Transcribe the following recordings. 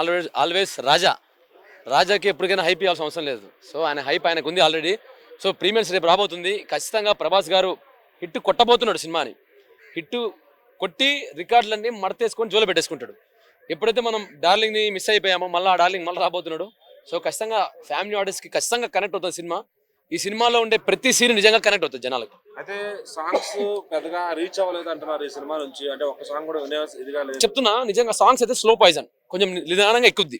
Always always రాజా. రాజాకి ఎప్పటికైనా hype ఇవ్వాల్సిన అవసరం లేదు. సో ఆయన హైప్ ఆయనకు ఉంది ఆల్రెడీ సో ప్రీమియర్స్ రేపు రాబోతుంది. ఖచ్చితంగా ప్రభాస్ గారు హిట్ కొట్టబోతున్నాడు సినిమాని. హిట్ కొట్టి రికార్డులన్నీ మడతేసుకొని జోలు పెట్టేసుకుంటాడు. ఎప్పుడైతే మనం డార్లింగ్ని మిస్ అయిపోయామో మళ్ళీ ఆ డార్లింగ్ మళ్ళీ రాబోతున్నాడు. సో ఖచ్చితంగా ఫ్యామిలీ ఆడియన్స్కి ఖచ్చితంగా కనెక్ట్ అవుతుంది సినిమా. ఈ సినిమాలో ఉండే ప్రతి సీన్ నిజంగా కనెక్ట్ అవుతుంది జనాలకు. అయితే సాంగ్స్ పెద్దగా రీచ్ అవ్వలేదు అంటున్నారు ఈ సినిమా నుంచి. అంటే ఒక సాంగ్ కూడా వినే ఇదిగా లేదు. చెప్తున్నా నిజంగా సాంగ్స్ అయితే స్లో పాయిజన్ కొంచెం నిదానంగా ఎక్కుద్ది.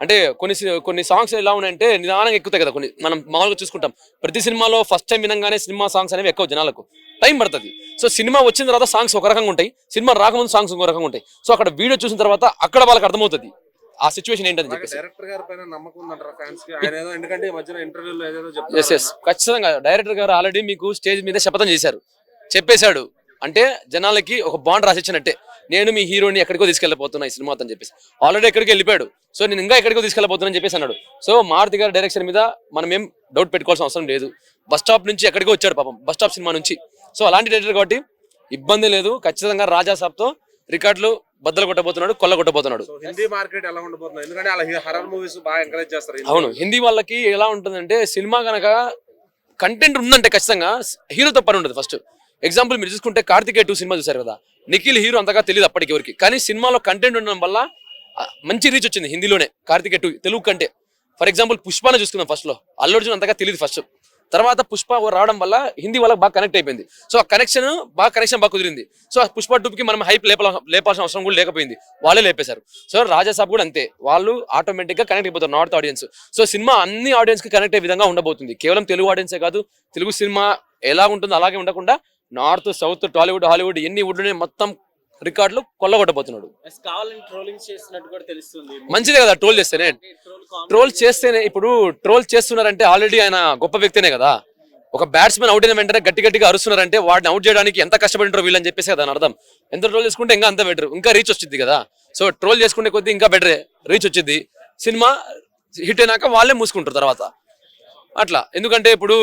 అంటే కొన్ని కొన్ని సాంగ్స్ ఎలా ఉన్నాయంటే నిదానంగా ఎక్కుతాయి కదా కొన్ని. మనం మామూలుగా చూసుకుంటాం. ప్రతి సినిమాలో ఫస్ట్ టైం వినంగానే సినిమా సాంగ్స్ అనేవి ఎక్కువ జనాలకు. టైం పడుతుంది. సో సినిమా వచ్చిన తర్వాత సాంగ్స్ ఒక రకంగా ఉంటాయి. సినిమా రాకముందు సాంగ్స్ ఇంకో రకంగా ఉంటాయి. సో అక్కడ వీడియో చూసిన తర్వాత అక్కడ వాళ్ళకి అర్థమవుతుంది. ఆ సిచ్యువేషన్ ఏంటని చెప్పేసి. డైరెక్టర్ గారి పైన నమ్మకం ఉందంటారా ఫ్యాన్స్కి? ఆయన ఏదో ఎందుకంటే ఈ మధ్యన ఇంటర్వ్యూలో ఏదేదో ఎస్ ఎస్ ఖచ్చితంగా డైరెక్టర్ గారు ఆల్రెడీ మీకు స్టేజ్ మీద శపథం చేశారు. చెప్పేశాడు. అంటే జనాలకి ఒక బాండ్ రాసిచ్చినట్టే. నేను మీ హీరోని ఎక్కడికో తీసుకెళ్ళిపోతున్నా ఈ సినిమాతో అని చెప్పేసి. ఆల్రెడీ ఎక్కడికి వెళ్ళిపోయాడు. సో నేను ఇంకా ఎక్కడికో తీసుకెళ్ళిపోతున్నా అని చెప్పేసి అన్నాడు. సో మారుతి గారి డైరెక్షన్ మీద మనం ఏం డౌట్ పెట్టుకోవాల్సిన అవసరం లేదు. బస్ స్టాప్ నుంచి ఎక్కడికో వచ్చాడు పాపం. బస్ స్టాప్ సినిమా నుంచి. సో అలాంటి డైరెక్టర్ కాబట్టి ఇబ్బంది లేదు. ఖచ్చితంగా రాజా సాబ్తో రికార్డులు బద్దలు కొట్టబోతున్నాడు కొల్ల కొట్టబోతున్నాడు. హిందీ మార్కెట్ ఎలా ఉండబోతుంది? ఎందుకంటే అలా హర్రర్ మూవీస్ బాగా ఎంకరేజ్ చేస్తారు అవును హిందీ వాళ్ళకి ఎలా ఉంటుందంటే సినిమా కనుక కంటెంట్ ఉందంటే ఖచ్చితంగా హీరోతో పని ఉండదు ఫస్ట్ ఎగ్జాంపుల్ మీరు చూసుకుంటే కార్తికేయ టూ సినిమా చూసారు కదా నిఖిల్ హీరో అంతగా తెలియదు అప్పటికి ఎవరికి. కానీ సినిమాలో కంటెంట్ ఉండడం వల్ల మంచి రీచ్ వచ్చింది హిందీలోనే కార్తికేయ టూ తెలుగు కంటే. ఫర్ ఎగ్జాంపుల్ పుష్పాన చూసుకుందాం ఫస్ట్లో. అల్లు అర్జున్ అంతగా తెలియదు ఫస్ట్ తర్వాత పుష్ప రావడం వల్ల హిందీ వాళ్ళకి బాగా కనెక్ట్ అయిపోయింది. సో ఆ కనెక్షన్ బాగా కనెక్షన్ బాగా కుదిరింది. సో ఆ పుష్ప టూప్కి మనం హైప్ లేపాల లేపాల్సిన అవసరం కూడా లేకపోయింది. వాళ్ళే లేపేశారు. సో రాజాసాబ్ కూడా అంతే. వాళ్ళు ఆటోమేటిక్గా కనెక్ట్ అయిపోతారు నార్త్ ఆడియన్స్ సో సినిమా అన్ని ఆడియన్స్కి కనెక్ట్ అయ్యే విధంగా ఉండబోతుంది. కేవలం తెలుగు ఆడియన్సే కాదు తెలుగు సినిమా ఎలా ఉంటుందో అలాగే ఉండకుండా నార్త్ సౌత్ టాలీవుడ్ హాలీవుడ్ ఎన్ని వుడ్లోనే మొత్తం రికార్డులు కొల్లగొట్టబోతున్నాడు. ఎస్ కావాలని ట్రోలింగ్ చేస్తున్నట్టు కూడా తెలుస్తుంది. మంచిదే కదా ట్రోల్ చేస్తేనే. ట్రోల్ చేస్తేనే ఇప్పుడు ట్రోల్ చేస్తున్నారంటే ఆల్రెడీ ఆయన గొప్ప వ్యక్తినే కదా. ఒక బ్యాట్స్మెన్ అవుట్ అయిన వెంటనే గట్టి గట్టిగా అరుస్తున్నారంటే వాడిని అవుట్ చేయడానికి ఎంత కష్టపడింటారో వీళ్ళని చెప్పేసి కదా అర్థం. ఎంత ట్రోల్ చేసుకుంటే ఇంకా అంత బెటర్ ఇంకా రీచ్ వచ్చింది కదా. సో ట్రోల్ చేసుకునే కొద్దీ ఇంకా బెటరే రీచ్ వచ్చింది సినిమా హిట్ అయినాక వాళ్ళే మూసుకుంటారు తర్వాత. అట్లా. ఎందుకంటే ఇప్పుడు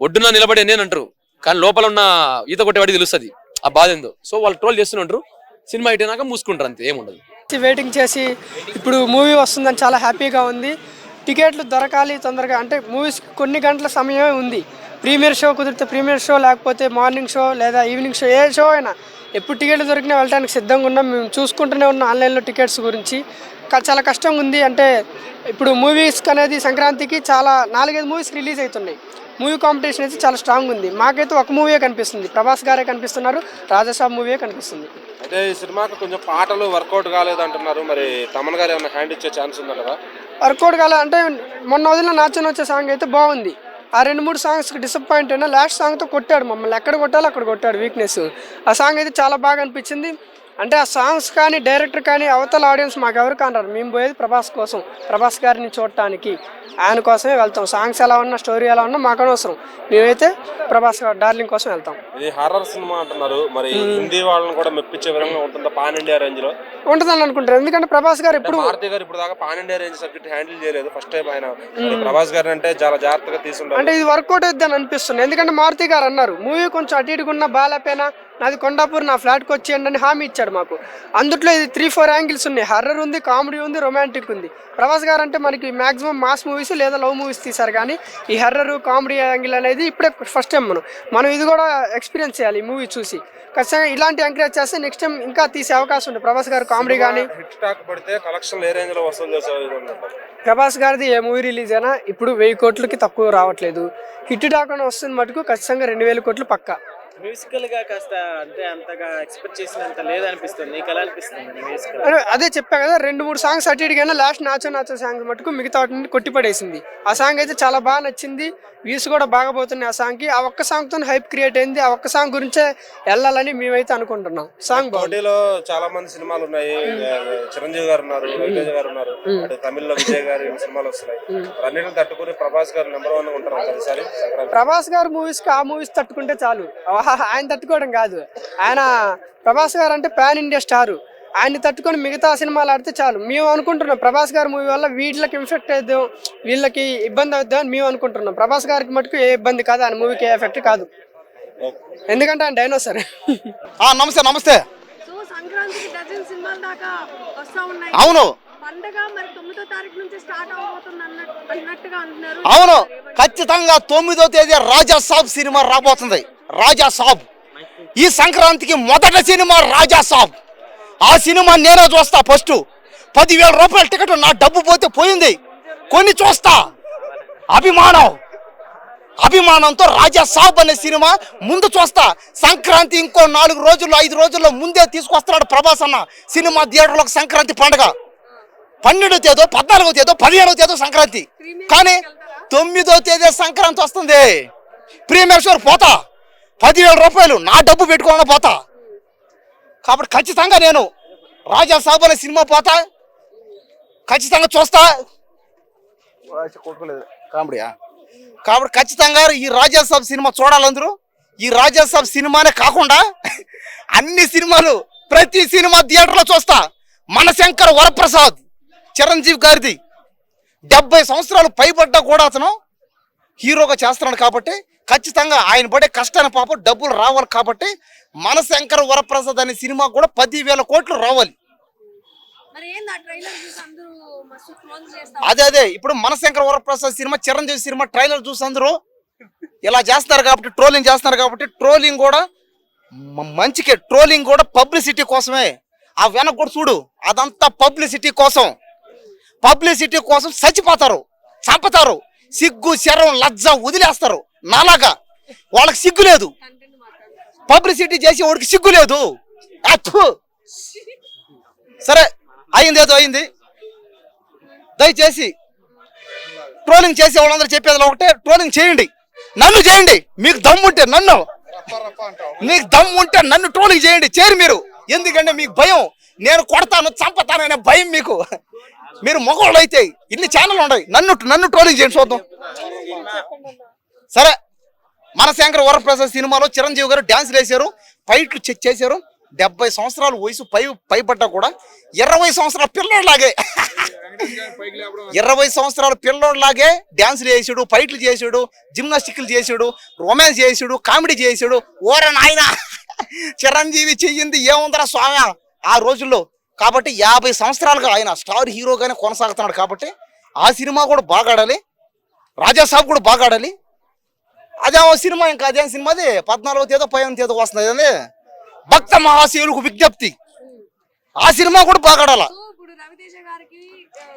ఒడ్డున నిలబడి నేను అంటారు. కానీ లోపల ఉన్న ఈత కొట్టేవాడికి తెలుస్తుంది. ఆ బాధ ఏందో. సో వాళ్ళు ట్రోల్ చేస్తుంటారు సినిమా అయిపోయినాక మూసుకుంటారు అంతే ఏముండదు. వెయిటింగ్ చేసి ఇప్పుడు మూవీ వస్తుందని చాలా హ్యాపీగా ఉంది. టికెట్లు దొరకాలి తొందరగా అంటే మూవీస్ కొన్ని గంటల సమయమే ఉంది. ప్రీమియర్ షో కుదిరితే ప్రీమియర్ షో లేకపోతే మార్నింగ్ షో లేదా ఈవినింగ్ షో ఏ షో అయినా ఎప్పుడు టికెట్లు దొరికినా వెళ్ళడానికి సిద్ధంగా ఉన్నాం. మేము చూసుకుంటూనే ఉన్నాం ఆన్లైన్లో టికెట్స్ గురించి. చాలా కష్టంగా ఉంది. అంటే ఇప్పుడు మూవీస్ అనేది సంక్రాంతికి చాలా నాలుగైదు మూవీస్ రిలీజ్ అవుతున్నాయి. మూవీ కాంపిటీషన్ అయితే చాలా స్ట్రాంగ్ ఉంది. మాకైతే ఒక మూవీయే కనిపిస్తుంది. ప్రభాస్ గారే కనిపిస్తున్నారు. రాజాసాబ్ మూవీయే కనిపిస్తుంది. అయితే ఈ సినిమాకి కొంచెం పాటలు వర్కౌట్ కాలేదు అంటున్నారు మరి తమన్ గారు ఏమైనా హ్యాండ్ ఇచ్చే ఛాన్స్ ఉందంటారా వర్కౌట్ కాలే. అంటే మొన్న వదిలిన నాచన వచ్చే సాంగ్ అయితే బాగుంది. ఆ రెండు మూడు సాంగ్స్కి డిసప్పాయింట్ అయినా లాస్ట్ సాంగ్తో కొట్టాడు మమ్మల్ని. ఎక్కడ కొట్టాలో అక్కడ కొట్టాడు వీక్నెస్ ఆ సాంగ్ అయితే చాలా బాగా అనిపించింది. అంటే ఆ సాంగ్స్ కానీ డైరెక్టర్ కానీ అవతల ఆడియన్స్ మాకు ఎవరు కానరు మేము పోయేది ప్రభాస్ కోసం ప్రభాస్ గారిని చూడటానికి. ఆయన కోసమే వెళ్తాం. సాంగ్స్ ఎలా ఉన్నా స్టోరీ ఎలా ఉన్నా మాకు అనవసరం. మేమైతే ప్రభాస్ గారు డార్లింగ్ కోసం వెళ్తాం. ఇది హారర్ సినిమా అంటున్నారు. మరి హిందీ వాళ్ళని కూడా మెప్పించే విధంగా ఉంటుందా పాన్ ఇండియా రేంజ్లో? ఉంటుందని అనుకుంటారు. ఎందుకంటే ప్రభాస్ గారు ఎప్పుడు మారుతి గారు ఇప్పుడు దాకా pan India range subject handle చేయలేదు. ఫస్ట్ టైం ఆయన. ప్రభాస్ గారు అంటే చాలా జాగ్రత్తగా తీసుంటారు అంటే ఇది వర్కౌట్ అవుద్ది అని అనిపిస్తుంది. ఎందుకంటే మారుతి గారు అన్నారు మూవీ కొంచెం అటు ఇటుకున్న బాగాలేపోయినా నాది కొండాపూర్ నా ఫ్లాట్కి వచ్చేయండి అని హామీ ఇచ్చాడు మాకు. అందుట్లో ఇది త్రీ ఫోర్ యాంగిల్స్ ఉన్నాయి. హర్రర్ ఉంది కామెడీ ఉంది రొమాంటిక్ ఉంది. ప్రభాస్ గారు అంటే మనకి మాక్సిమం మాస్ మూవీస్ లేదా లవ్ మూవీస్ తీశారు. కానీ ఈ హర్రర్ కామెడీ యాంగిల్ అనేది ఇప్పుడే ఫస్ట్ టైం మనం. మనం ఇది కూడా ఎక్స్పీరియన్స్ చేయాలి ఈ మూవీ చూసి. ఖచ్చితంగా ఇలాంటి ఎంకరేజ్ చేస్తే నెక్స్ట్ టైం ఇంకా తీసే అవకాశం ఉంది. ప్రభాస్ గారు కామెడీ కానీ హిట్ టాక్ పడితే కలెక్షన్ ఏ రేంజ్లో వసూలు చేసే విధంగా ఉంటుంది? ప్రభాస్ గారిది ఏ మూవీ రిలీజ్ అయినా ఇప్పుడు వెయ్యి కోట్లకి తక్కువ రావట్లేదు. హిట్ టాకుండా వస్తుంది మటుకు ఖచ్చితంగా రెండు వేల కోట్లు పక్కా. మ్యూజికల్గా కాస్త అంటే అంతగా ఎక్స్పెక్ట్ చేసినంత లేదనిపిస్తుంది. నీకు ఎలా అనిపిస్తుంది మ్యూజికల్? అదే- అదే చెప్పా కదా రెండు మూడు సాంగ్స్ అటు ఇటుకైనా లాస్ట్ నాచో నాచో సాంగ్ మటుకు మిగతా వాటిని కొట్టిపడేసింది. ఆ సాంగ్ అయితే చాలా బాగా నచ్చింది. వ్యూస్ కూడా బాగా పోతున్నాయి ఆ సాంగ్కి. ఆ ఒక్క సాంగ్తో హైప్ క్రియేట్ అయింది. ఆ ఒక్క సాంగ్ గురించే వెళ్ళాలని మేమైతే అనుకుంటున్నాం. సాంగ్ బాగుంది. పోటీలో చాలా మంది సినిమాలు ఉన్నాయి. చిరంజీవి గారు ఉన్నారు రవితేజ గారు ఉన్నారు. అటు తమిళ్ళో విజయ్ గారు సినిమాలు వస్తున్నాయి. అన్నిటిని తట్టుకుని ప్రభాస్ గారు నెంబర్ వన్ ఉంటారు ప్రభాస్ గారు మూవీస్కి ఆ మూవీస్ తట్టుకుంటే చాలు. ఆయన తట్టుకోవడం కాదు. ఆయన ప్రభాస్ గారు అంటే పాన్ ఇండియా స్టారు. ఆయన్ని తట్టుకొని మిగతా సినిమాలు ఆడితే చాలు. మేము అనుకుంటున్నాం ప్రభాస్ గారి మూవీ వల్ల వీళ్ళకి ఇన్ఫెక్ట్ అవుద్దాం వీళ్ళకి ఇబ్బంది అవుద్దాం అని మేము అనుకుంటున్నాం. ప్రభాస్ గారికి మటుకు ఏ ఇబ్బంది కాదు ఆయన మూవీకి ఏ ఎఫెక్ట్ కాదు. ఎందుకంటే ఆయన డైనోసర్ ఆ, నమస్తే నమస్తే. సో సంక్రాంతికి డజన్ సినిమాల దాకా వస్తా ఉన్నాయి. అవును. అవును ఖచ్చితంగా తొమ్మిదో తేదీ రాజా సాబ్ సినిమా రాబోతుంది. రాజా సాబ్ ఈ సంక్రాంతికి మొదటి సినిమా రాజా సాబ్ ఆ సినిమా నేనే చూస్తా ఫస్ట్. పదివేల రూపాయల టికెట్ నా డబ్బు పోతే పోయింది. కొన్ని చూస్తా. అభిమానం. అభిమానంతో రాజా సాబ్ అనే సినిమా ముందు చూస్తా. సంక్రాంతి ఇంకో నాలుగు రోజుల్లో ఐదు రోజుల్లో ముందే తీసుకొస్తున్నాడు ప్రభాస్ అన్న సినిమా థియేటర్లోకి సంక్రాంతి పండుగ. పన్నెండో తేదో పద్నాలుగో తేదో పదిహేనో తేదో సంక్రాంతి. కానీ తొమ్మిదో తేదీ సంక్రాంతి వస్తుంది. ప్రీమియర్ షోర్ పోతా. పదివేల రూపాయలు నా డబ్బు పెట్టుకోవాలని పోతా. కాబట్టి ఖచ్చితంగా నేను రాజా సాబ్ అనే సినిమా పోతా. ఖచ్చితంగా చూస్తా. కామెడీయా కాబట్టి ఖచ్చితంగా ఈ రాజా సాబ్ సినిమా చూడాలందరూ. ఈ రాజా సాబ్ సినిమానే కాకుండా అన్ని సినిమాలు ప్రతి సినిమా థియేటర్లో చూస్తా. మనశంకర్ వరప్రసాద్. చిరంజీవి గారిది. డెబ్బై సంవత్సరాలు పైబడ్డా కూడా అతను హీరోగా చేస్తున్నాడు కాబట్టి ఖచ్చితంగా ఆయన పడే కష్టాన్ని పాప డబ్బులు రావాలి కాబట్టి మనశంకర్ వరప్రసాద్ అనే సినిమా కూడా పదివేల కోట్లు రావాలి. అదే అదే. ఇప్పుడు మనశంకర్ వరప్రసాద్ సినిమా చిరంజీవి సినిమా ట్రైలర్ చూసి అందరూ ఇలా చేస్తున్నారు కాబట్టి ట్రోలింగ్ చేస్తున్నారు కాబట్టి ట్రోలింగ్ కూడా మంచికే. ట్రోలింగ్ కూడా పబ్లిసిటీ కోసమే. ఆ వెనక కూడా చూడు అదంతా పబ్లిసిటీ కోసం. పబ్లిసిటీ కోసం చచ్చిపోతారు చంపుతారు. సిగ్గు శరం లజ్జ వదిలేస్తారు. నాలాగా వాళ్ళకి సిగ్గు లేదు. పబ్లిసిటీ చేసి వాడికి సిగ్గు లేదు. సరే అయింది ఏదో అయింది. దయచేసి ట్రోలింగ్ చేసే వాళ్ళందరూ చెప్పేది ఒకటే ట్రోలింగ్ చేయండి. నన్ను చేయండి. మీకు దమ్ముంటే నన్ను. మీకు దమ్ముంటే నన్ను ట్రోలింగ్ చేయండి. చేరు మీరు. ఎందుకంటే మీకు భయం. నేను కొడతాను చంపతాననే భయం మీకు. మీరు మగవాళ్ళు అయితే ఇన్ని ఛానల్ ఉన్నాయి నన్ను నన్ను ట్రోలింగ్ చేయండి చూద్దాం. సరే మనశంకర వరప్రసాద్ సినిమాలో చిరంజీవి గారు డ్యాన్స్లు వేశారు ఫైట్లు చెక్ చేశారు. డెబ్బై సంవత్సరాల వయసు పై పైపడ్డా కూడా ఇరవై సంవత్సరాల పిల్లోడ్లాగే. ఇరవై సంవత్సరాల పిల్లోడ్లాగే డ్యాన్సులు చేసాడు ఫైట్లు చేసాడు జిమ్నాస్టిక్లు చేసాడు రొమాన్స్ చేసాడు కామెడీ చేసాడు ఓర నాయన చిరంజీవి చెయ్యింది ఏముందరా స్వామి? ఆ రోజుల్లో కాబట్టి యాభై సంవత్సరాలుగా ఆయన స్టార్ హీరోగానే కొనసాగుతున్నాడు కాబట్టి ఆ సినిమా కూడా బాగా ఆడాలి. రాజా కూడా బాగా ఆడాలి. అదే సినిమా ఇంకా అదే సినిమా అది పద్నాలుగో తేదో పదిహేను తేదో వస్తుంది అదే భక్త మహాశివులకు విజ్ఞప్తి. ఆ సినిమా కూడా బాగా ఆడాల?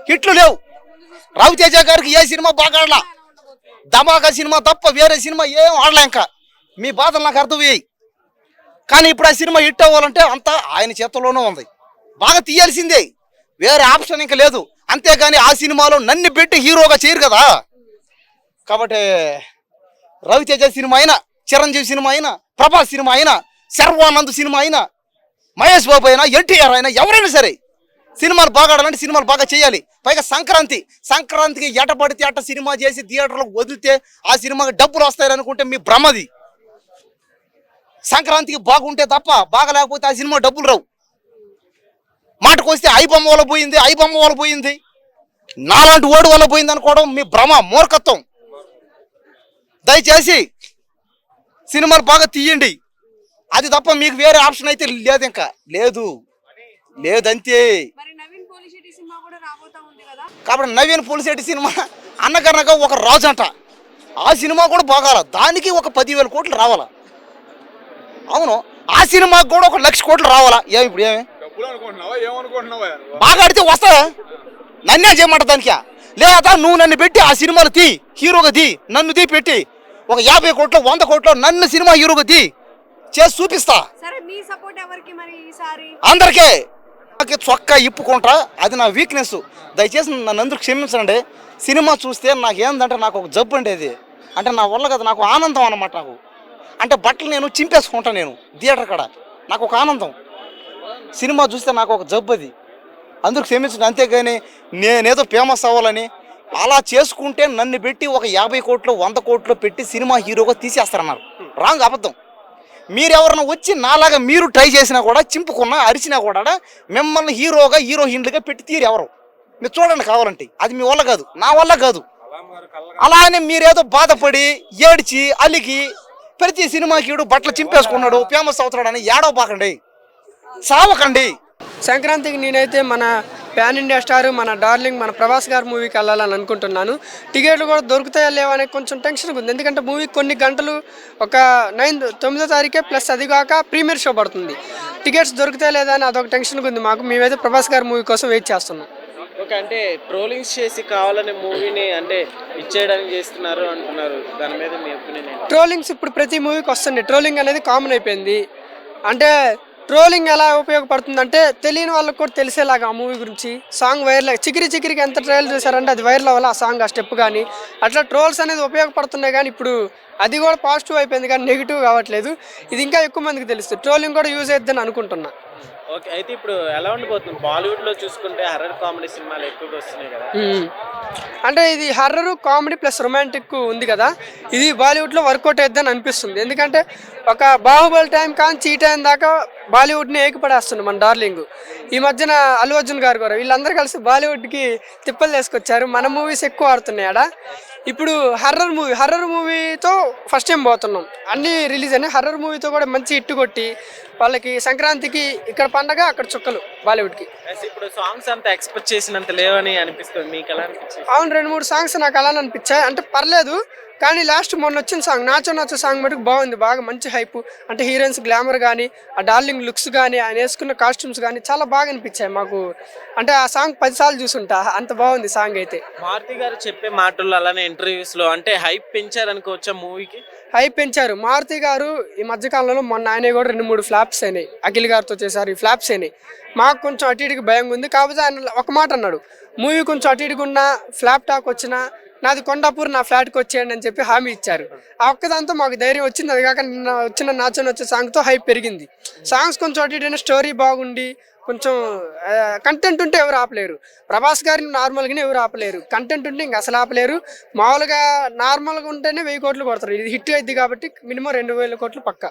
హిట్లు లేవు. రవితేజ గారికి ఏ సినిమా బాగా ఆడలా? ధమాకా సినిమా తప్ప వేరే సినిమా ఏం ఆడలే ఇంకా. మీ బాధలు నాకు అర్థమయ్యాయి. కానీ ఇప్పుడు ఆ సినిమా హిట్ అవ్వాలంటే అంతా ఆయన చేతుల్లోనే ఉంది. బాగా తీయాల్సిందే. వేరే ఆప్షన్ ఇంకా లేదు. అంతేగాని ఆ సినిమాలో నన్ను పెట్టి హీరోగా చేయరు కదా. కాబట్టి రవితేజ సినిమా అయినా చిరంజీవి సినిమా అయినా ప్రభాస్ సినిమా అయినా శర్వానంద్ సినిమా అయినా మహేష్ బాబు అయినా ఎన్టీఆర్ అయినా ఎవరైనా సరే సినిమాలు బాగా ఆడాలంటే సినిమాలు బాగా చేయాలి. పైగా సంక్రాంతి సంక్రాంతికి ఎట పడితే అట్ట సినిమా చేసి థియేటర్లో వదిలితే ఆ సినిమాకి డబ్బులు వస్తాయని అనుకుంటే మీ భ్రమది. సంక్రాంతికి బాగుంటే తప్ప బాగా లేకపోతే ఆ సినిమా డబ్బులు రావు. మాటకు వస్తే ఐ బొమ్మ వల్ల పోయింది ఐ బొమ్మ వల్ల పోయింది. నాలాంటి ఓడి వల్ల పోయింది అనుకోవడం మీ భ్రమ మూర్ఖత్వం. దయచేసి సినిమాలు బాగా తీయండి. అది తప్ప మీకు వేరే ఆప్షన్ అయితే లేదు ఇంకా. లేదు. లేదంతే. కాబట్టి నవీన్ పులిశెట్టి సినిమా అన్నకన్నగా ఒక రాజు అంట ఆ సినిమా కూడా బాగాల. దానికి ఒక పదివేల కోట్లు రావాలా. అవును ఆ సినిమాకి కూడా ఒక లక్ష కోట్లు రావాలా. ఏమి ఇప్పుడు ఏమి? డబ్బులు అనుకుంటున్నావా? ఏమనుకుంటున్నావా? బాగా ఆడితే వస్తాయా నన్నే చేయమంట దానికి? లేదా నువ్వు నన్ను పెట్టి ఆ సినిమాలు తీ హీరోగా తీ నన్ను తీ పెట్టి. ఒక యాభై కోట్లు వంద కోట్లు నన్ను సినిమా హీరోగా తీ. చేసి చూపిస్తా. సరే మీ సపోర్ట్ ఎవరికి మరి ఈసారి? అందరికీ. నాకు చొక్కా ఇప్పుకుంటా అది నా వీక్నెస్ దయచేసి నన్ను అందరూ క్షమించండి. సినిమా చూస్తే నాకు ఏందంటే నాకు ఒక జబ్బు అంటే అది. అంటే నా వల్ల కదా నాకు ఆనందం అన్నమాట నాకు. అంటే బట్టలు నేను చింపేసుకుంటా నేను థియేటర్ కాడ. నాకు ఒక ఆనందం. సినిమా చూస్తే నాకు ఒక జబ్బు అది. అందరూ క్షమించండి. అంతేగాని నేనేదో ఫేమస్ అవ్వాలని అలా చేసుకుంటే నన్ను పెట్టి ఒక యాభై కోట్లు వంద కోట్లు పెట్టి సినిమా హీరోగా తీసేస్తారన్నారు. రాంగ్ అబద్ధం. మీరు ఎవరైనా వచ్చి నాలాగా మీరు ట్రై చేసినా కూడా చింపుకున్నా అరిచినా కూడా మిమ్మల్ని హీరోగా హీరోయిన్లుగా పెట్టి తీరు ఎవరు? మీరు చూడండి కావాలంటే. అది మీ వల్ల కాదు. నా వల్ల కాదు. అలానే మీరేదో బాధపడి ఏడ్చి అలిగి ప్రతి సినిమాకి బట్టలు చింపేసుకున్నాడు ఫేమస్ అవుతున్నాడని ఏడవ బాకండి చావకండి సంక్రాంతికి నేనైతే మన ప్యాన్ ఇండియా స్టార్ మన డార్లింగ్ మన ప్రభాస్ గారి మూవీకి వెళ్ళాలని అనుకుంటున్నాను. టికెట్లు కూడా దొరుకుతాయా లేవా అనే కొంచెం టెన్షన్ ఉంది. ఎందుకంటే మూవీ కొన్ని గంటలు ఒక నైన్ తొమ్మిదో తారీఖే ప్లస్ అది కాక ప్రీమియర్ షో పడుతుంది. టికెట్స్ దొరుకుతాయా లేదా అని అదొక టెన్షన్ ఉంది మాకు. మేమైతే ప్రభాస్ గారి మూవీ కోసం వెయిట్ చేస్తున్నాం. ఓకే అంటే ట్రోలింగ్స్ చేసి కావాలనే మూవీని అంటే ఇచ్చేయడానికి చేస్తున్నారు అంటున్నారు. దాని మీద మీ ఒపీనియన్ ట్రోలింగ్స్ ఇప్పుడు ప్రతి మూవీకి వస్తుంది ట్రోలింగ్ అనేది కామన్ అయిపోయింది. అంటే ట్రోలింగ్ ఎలా ఉపయోగపడుతుందంటే తెలియని వాళ్ళకి కూడా తెలిసేలాగా ఆ మూవీ గురించి. సాంగ్ వైరల్ చికిరి చికిరికి ఎంత ట్రయల్ చేశారంటే అది వైరల్ అవ్వాలి ఆ సాంగ్ ఆ స్టెప్ కానీ అట్లా ట్రోల్స్ అనేది ఉపయోగపడుతున్నాయి కానీ ఇప్పుడు అది కూడా పాజిటివ్ అయిపోయింది కానీ నెగిటివ్ కావట్లేదు. ఇది ఇంకా ఎక్కువ మందికి తెలుస్తుంది. ట్రోలింగ్ కూడా యూజ్ అవుతుందని అనుకుంటున్నా. ఓకే అయితే ఇప్పుడు ఎలా ఉండిపోతుంది? బాలీవుడ్లో చూసుకుంటే హర్రర్ కామెడీ సినిమాలు ఎక్కువగా వస్తున్నాయి కదా. అంటే ఇది హర్రర్ కామెడీ ప్లస్ రొమాంటిక్ ఉంది కదా. ఇది బాలీవుడ్లో వర్కౌట్ అవుతుందని అనిపిస్తుంది. ఎందుకంటే ఒక బాహుబలి టైం కానీ ఈ టైం దాకా బాలీవుడ్ని ఏకపడేస్తుంది మన డార్లింగ్. ఈ మధ్యన అల్లు అర్జున్ గారు కూడా వీళ్ళందరూ కలిసి బాలీవుడ్కి తిప్పలు తీసుకొచ్చారు. మన మూవీస్ ఎక్కువ ఆడుతున్నాయి ఆడ ఇప్పుడు హర్రర్ మూవీ హర్రర్ మూవీతో ఫస్ట్ టైం పోతున్నాం. అన్ని రిలీజ్ అయినాయి. హర్రర్ మూవీతో కూడా మంచి హిట్ కొట్టి వాళ్ళకి సంక్రాంతికి ఇక్కడ పండగ అక్కడ చుక్కలు బాలీవుడ్కి. ఇప్పుడు సాంగ్స్ అంత ఎక్స్పెక్ట్ చేసినంత లేవని అనిపిస్తుంది. మీకు అవును రెండు మూడు సాంగ్స్ నాకు అలానే అనిపించాయి. అంటే పర్లేదు కానీ లాస్ట్ మొన్న వచ్చిన సాంగ్ నాచో నాచో సాంగ్ మటుకు బాగుంది. బాగా మంచి హైప్ అంటే హీరోయిన్స్ గ్లామర్ కానీ ఆ డార్లింగ్ లుక్స్ కానీ ఆయన వేసుకున్న కాస్ట్యూమ్స్ కానీ చాలా బాగా అనిపించాయి మాకు. అంటే ఆ సాంగ్ పదిసార్లు చూసుంటా. అంత బాగుంది సాంగ్ అయితే. మారుతి గారు చెప్పే మాటలు అలానే ఇంటర్వ్యూస్లో అంటే హైప్ పెంచారనుకోవచ్చా మూవీకి? హైప్ పెంచారు. మారుతి గారు ఈ మధ్యకాలంలో మొన్న ఆయన కూడా రెండు మూడు ఫ్లాప్స్ అయినాయి. అఖిల్ గారితో చేశారు ఈ ఫ్లాప్స్ అయినాయి. మాకు కొంచెం అటు ఇటుకి భయం ఉంది. కాకపోతే ఆయన ఒక మాట అన్నాడు. మూవీ కొంచెం అటు ఇటుకు ఉన్నా ఫ్లాప్ టాక్ వచ్చినా నాది కొండాపూర్ నా ఫ్లాట్కి వచ్చేయండి అని చెప్పి హామీ ఇచ్చారు. ఆ ఒక్కదాంతో మాకు ధైర్యం వచ్చింది. అది కాక నిన్న వచ్చిన నాచని వచ్చే సాంగ్తో హైప్ పెరిగింది. సాంగ్స్ కొంచెం అటు ఇటు స్టోరీ బాగుండి కొంచెం కంటెంట్ ఉంటే ఎవరు ఆపలేరు. ప్రభాస్ గారిని నార్మల్గానే ఎవరు ఆపలేరు. కంటెంట్ ఉంటే ఇంక అసలు ఆపలేరు. మామూలుగా నార్మల్గా ఉంటేనే వెయ్యి కోట్లు కొడతారు. ఇది హిట్ అయింది కాబట్టి మినిమం రెండు వేల కోట్లు పక్కా.